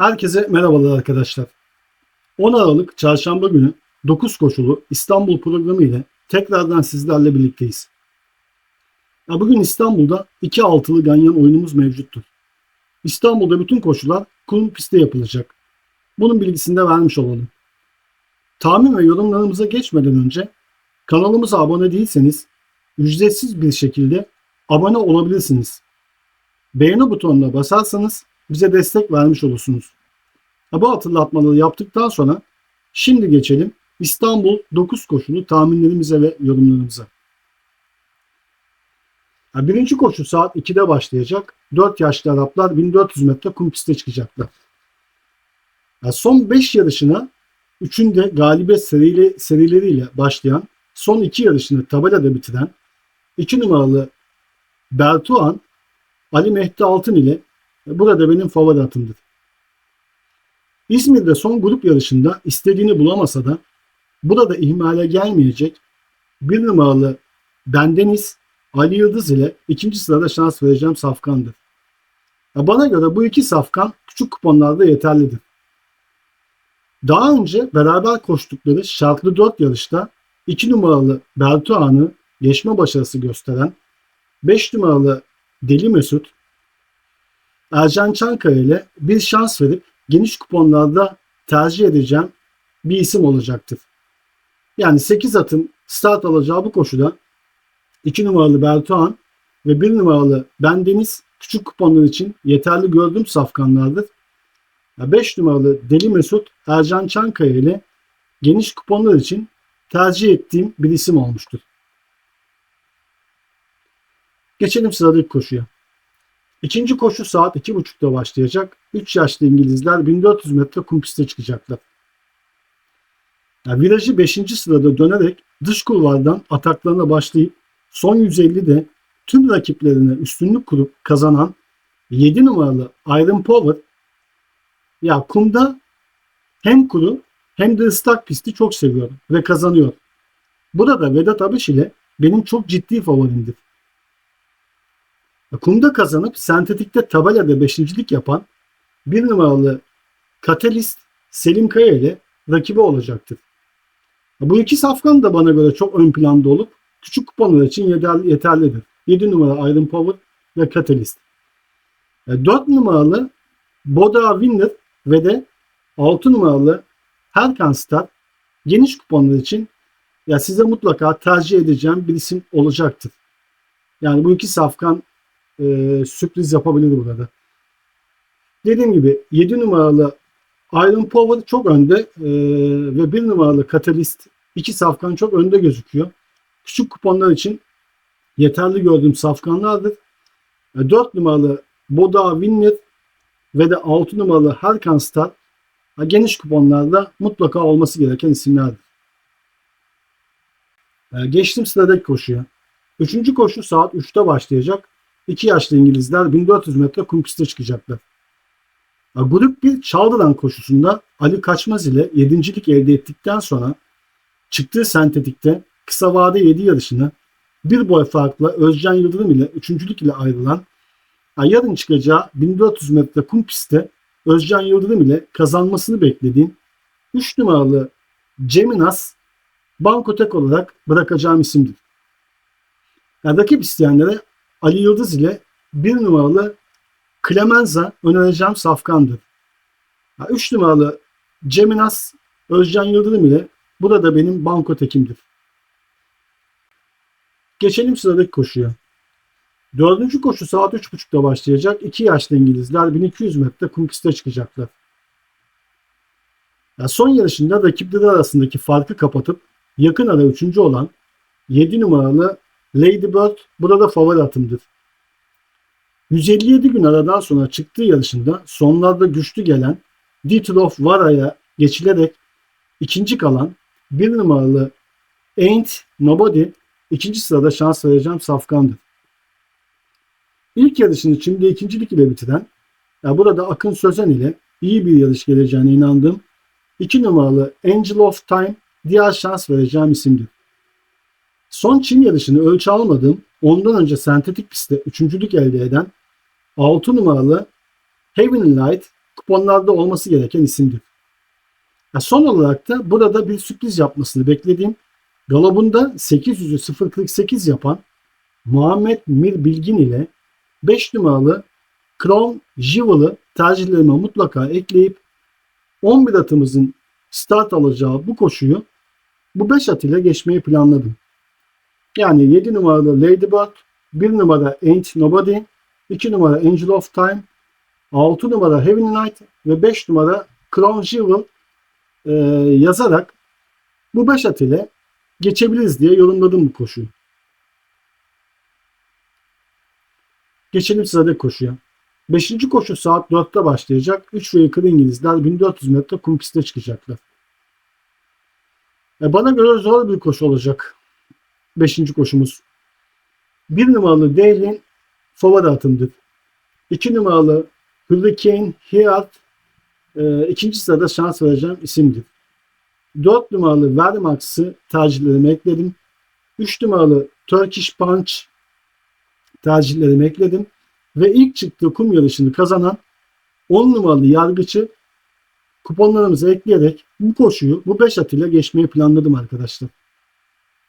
Herkese merhabalar arkadaşlar. 10 Aralık Çarşamba günü 9 koşulu İstanbul programı ile tekrardan sizlerle birlikteyiz. Ya bugün İstanbul'da 2 altılı ganyan oyunumuz mevcuttur. İstanbul'da bütün koşular kum pistte yapılacak. Bunun bilgisini de vermiş olalım. Tahmin ve yorumlarımıza geçmeden önce kanalımıza abone değilseniz ücretsiz bir şekilde abone olabilirsiniz. Beğeni butonuna basarsanız bize destek vermiş olursunuz. Bu hatırlatmaları yaptıktan sonra şimdi geçelim İstanbul 9 koşulu tahminlerimize ve yorumlarımıza. Birinci koşu saat 2'de başlayacak. 4 yaşlı Araplar 1400 metre kum piste çıkacaklar. Son 5 yarışına üçünde galibiyet seriyle, serileriyle başlayan son 2 yarışını tabelada bitiren 2 numaralı Bertuan Ali Mehdi Altın ile burada benim favori atımdır. İzmir'de son grup yarışında istediğini bulamasa da burada ihmale gelmeyecek bir numaralı Bendeniz Ali Yıldız ile ikinci sırada şans vereceğim safkandır. Bana göre bu iki safkan küçük kuponlarda yeterlidir. Daha önce beraber koştukları şartlı 4 yarışta 2 numaralı Bertuan'ı geçme başarısı gösteren 5 numaralı Deli Mesut Ercan Çankaya ile bir şans verip geniş kuponlarda tercih edeceğim bir isim olacaktır. Yani 8 atın start alacağı bu koşuda 2 numaralı Bertuğan ve 1 numaralı Bendeniz küçük kuponlar için yeterli gördüğüm safkanlardır. 5 numaralı Deli Mesut Ercan Çankaya ile geniş kuponlar için tercih ettiğim bir isim olmuştur. Geçelim sıradaki koşuya. İkinci koşu saat 2.30'da başlayacak. 3 yaşlı İngilizler 1400 metre kum piste çıkacaklar. Yani virajı 5. sırada dönerek dış kulvardan ataklarına başlayıp son 150'de tüm rakiplerine üstünlük kurup kazanan 7 numaralı Iron Power ya kumda hem kuru hem de ıslak pisti çok seviyor ve kazanıyor. Burada Vedat Abiş ile benim çok ciddi favorimdir. Kumda kazanıp sentetikte tabelada beşincilik yapan bir numaralı Katalist Selim Kaya ile rakibi olacaktır. Bu iki safkan da bana göre çok ön planda olup küçük kuponlar için yeterlidir. 7 numara Iron Power ve Katalist. 4 numaralı Boda Winner ve de 6 numaralı Herkan Star geniş kuponlar için ya size mutlaka tercih edeceğim bir isim olacaktır. Yani bu iki safkan e, sürpriz yapabilir burada. Dediğim gibi 7 numaralı Iron Power çok önde e, ve 1 numaralı Catalyst iki safkan çok önde gözüküyor. Küçük kuponlar için yeterli gördüğüm safkanlardır. E, 4 numaralı Boda Winner ve de 6 numaralı Harkan Star e, geniş kuponlarda mutlaka olması gereken isimlerdir. E, geçtim sıradaki koşuya. Üçüncü koşu saat 3'te başlayacak. 2 yaşlı İngilizler 1400 metre kum piste çıkacaklar. Grup 1 Çaldıran koşusunda Ali Kaçmaz ile yedincilik elde ettikten sonra çıktığı sentetikte kısa vade 7 yarışını bir boy farkla Özcan Yıldırım ile üçüncülük ile ayrılan yarın çıkacağı 1400 metre kum pistte Özcan Yıldırım ile kazanmasını beklediğim 3 numaralı Ceminas Bankotek olarak bırakacağım isimdir. Yani rakip isteyenlere Ali Yıldız ile bir numaralı Clemenza önereceğim safkandır. 3 numaralı Ceminas Özcan Yıldırım ile bu da benim banko tekimdir. Geçelim sıradaki koşuya. Dördüncü koşu saat 3.30'da başlayacak. 2 yaşlı İngilizler 1200 metre kum piste çıkacaklar. Ya son yarışında rakipleri arasındaki farkı kapatıp yakın ara 3. olan 7 numaralı Lady Bird burada favori atımdır. 157 gün aradan sonra çıktığı yarışında sonlarda güçlü gelen Dietrich Vara'ya geçilerek ikinci kalan bir numaralı Ain't Nobody ikinci sırada şans vereceğim Safkan'dır. İlk yarışını şimdi ikincilik ile bitiren ya burada Akın Sözen ile iyi bir yarış geleceğine inandığım iki numaralı Angel of Time diğer şans vereceğim isimdir. Son Çin yarışını ölçü almadığım ondan önce sentetik pistte üçüncülük elde eden 6 numaralı Heavenly Light kuponlarda olması gereken isimdir. Ya son olarak da burada bir sürpriz yapmasını beklediğim Galop'unda 800'ü 048 yapan Muhammed Mir Bilgin ile 5 numaralı Crown Jewel'ı tercihlerime mutlaka ekleyip 11 atımızın start alacağı bu koşuyu bu 5 at ile geçmeyi planladım. Yani 7 numaralı Ladybird, 1 numara Ain't Nobody, 2 numara Angel of Time, 6 numara Heavenly Knight ve 5 numara Crown Jewel e, yazarak bu 5 at ile geçebiliriz diye yorumladım bu koşuyu. Geçelim sıradaki koşuya. Beşinci koşu saat 4'te başlayacak. 3 ve yukarı İngilizler 1400 metre kum piste çıkacaklar. E bana göre zor bir koşu olacak. Beşinci koşumuz. Bir numaralı Dailin favori atımdır. İki numaralı Hurricane Heart e, ikinci sırada şans vereceğim isimdir. 4 numaralı Vermax'ı tercihlerime ekledim. 3 numaralı Turkish Punch tercihlerime ekledim. Ve ilk çıktığı kum yarışını kazanan 10 numaralı yargıcı kuponlarımızı ekleyerek bu koşuyu bu 5 at ile geçmeyi planladım arkadaşlar.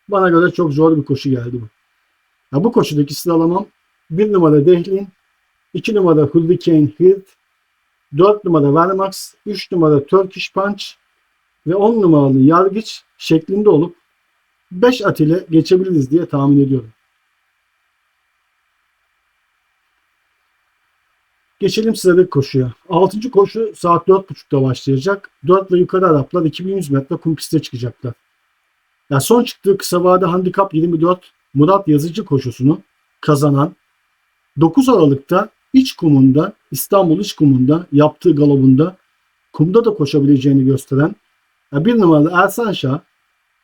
Bana göre çok zor bir koşu geldi bu. Ya bu koşudaki sıralamam 1 numara Dehlin, 2 numara Hurricane Hirt, 4 numara Vermax, 3 numara Turkish Punch ve 10 numaralı Yargıç şeklinde olup 5 at ile geçebiliriz diye tahmin ediyorum. Geçelim sıradaki koşuya. 6. koşu saat 4.30'da başlayacak. 4 ve yukarı Araplar 2100 metre kum piste çıkacaklar. Yani son çıktığı kısa vade handikap 24 Murat Yazıcı koşusunu kazanan 9 Aralık'ta iç kumunda İstanbul iç kumunda yaptığı galobunda kumda da koşabileceğini gösteren bir numaralı Ersan Şah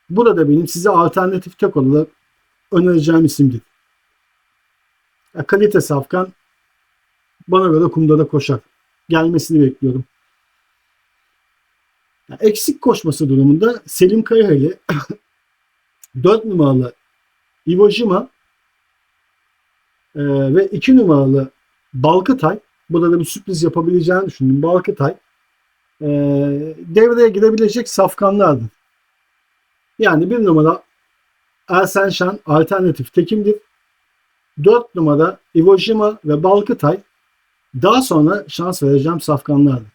burada benim size alternatif tek olarak önereceğim isimdir. Ya, kalite safkan bana göre kumda da koşar. Gelmesini bekliyorum. Ya, eksik koşması durumunda Selim Kaya ile 4 numaralı Ivo Jima e, ve 2 numaralı Balkıtay burada da bir sürpriz yapabileceğini düşündüm. Balkıtay e, devreye girebilecek safkanlardı. Yani bir numara Ersen Şan alternatif tekimdir. 4 numara Ivo Jima ve Balkıtay daha sonra şans vereceğim safkanlardı.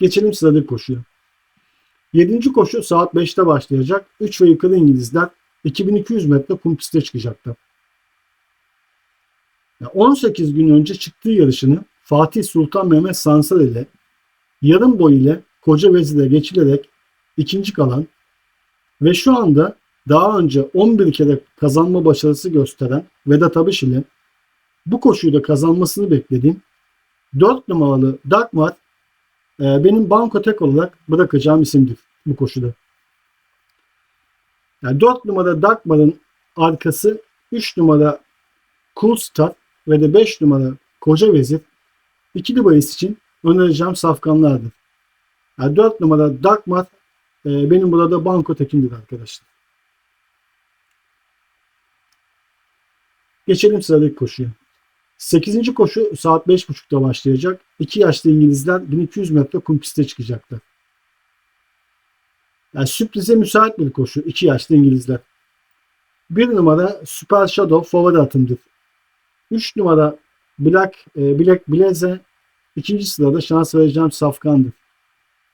Geçelim sıradaki koşuya. 7. koşu saat 5'te başlayacak. 3 ve yukarı İngilizler 2200 metre kum piste çıkacaklar. 18 gün önce çıktığı yarışını Fatih Sultan Mehmet Sansar ile yarım boy ile Koca Vezir'e geçilerek ikinci kalan ve şu anda daha önce 11 kere kazanma başarısı gösteren Vedat Abış ile bu koşuyu da kazanmasını beklediğim 4 numaralı Dagmar benim banko tek olarak bırakacağım isimdir bu koşuda. Yani 4 numara Dagmar'ın arkası 3 numara Cool Star ve de 5 numara Koca Vezir ikili bahis için önereceğim safkanlardır. Yani 4 numara Dagmar e, benim burada banko tekimdir arkadaşlar. Geçelim sıradaki koşuya. 8. koşu saat 5.30'da başlayacak. 2 yaşlı İngilizler 1200 metre kum piste çıkacaklar. Yani sürprize müsait bir koşu. 2 yaşlı İngilizler. 1 numara Super Shadow favori atımdır. 3 numara Black, e, Black Blaze ikinci sırada şans vereceğim safkandır.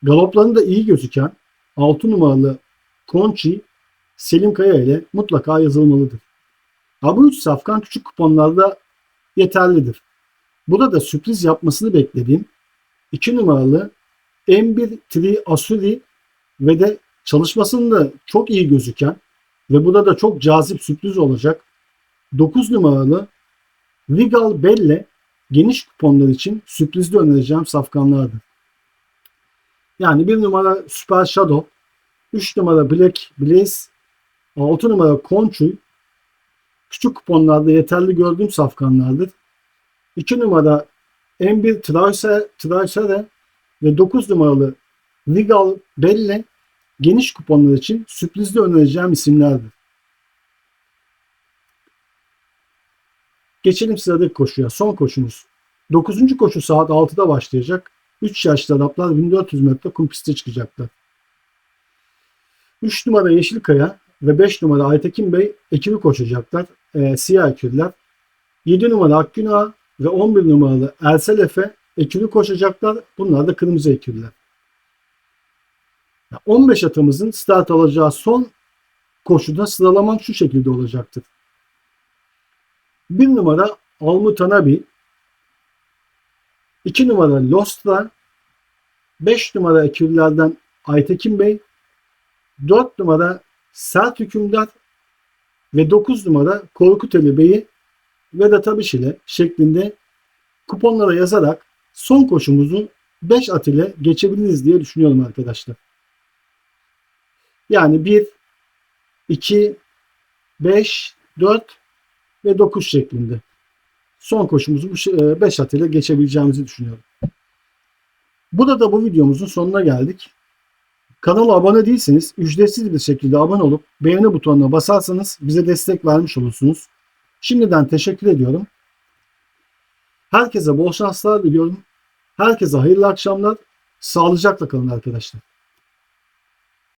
Galoplarında iyi gözüken 6 numaralı Conchi Selim Kaya ile mutlaka yazılmalıdır. Ha, bu üç safkan küçük kuponlarda yeterlidir. Burada da sürpriz yapmasını beklediğim 2 numaralı M1 Tri Asuri ve de çalışmasında çok iyi gözüken ve burada da çok cazip sürpriz olacak 9 numaralı Regal Belle geniş kuponlar için sürprizli önereceğim safkanlardır. Yani 1 numara Super Shadow, 3 numara Black Blaze, 6 numara Conchuy, küçük kuponlarda yeterli gördüğüm safkanlardır. 2 numara M1 Tracer, Tracere ve 9 numaralı Regal Belle geniş kuponlar için sürprizli önereceğim isimlerdir. Geçelim sıradaki koşuya. Son koşumuz. 9. koşu saat 6'da başlayacak. 3 yaşlı adaplar 1400 metre kum piste çıkacaklar. 3 numara Yeşilkaya ve 5 numara Aytekin Bey ekibi koşacaklar. E, siyah ekürler. 7 numara Akgün ve 11 numaralı Ersel Efe ekürü koşacaklar. Bunlar da kırmızı ekürler. 15 atımızın start alacağı son koşuda sıralaman şu şekilde olacaktır. 1 numara Almutanabi 2 numara Lostra 5 numara ekürlerden Aytekin Bey 4 numara Sert Hükümdar ve 9 numara Korkuteli Bey'i Vedat Abiş ile şeklinde kuponlara yazarak son koşumuzu 5 at ile geçebiliriz diye düşünüyorum arkadaşlar. Yani 1, 2, 5, 4 ve 9 şeklinde. Son koşumuzu bu 5 at ile geçebileceğimizi düşünüyorum. Burada da bu videomuzun sonuna geldik. Kanala abone değilseniz ücretsiz bir şekilde abone olup beğeni butonuna basarsanız bize destek vermiş olursunuz. Şimdiden teşekkür ediyorum. Herkese bol şanslar diliyorum. Herkese hayırlı akşamlar. Sağlıcakla kalın arkadaşlar.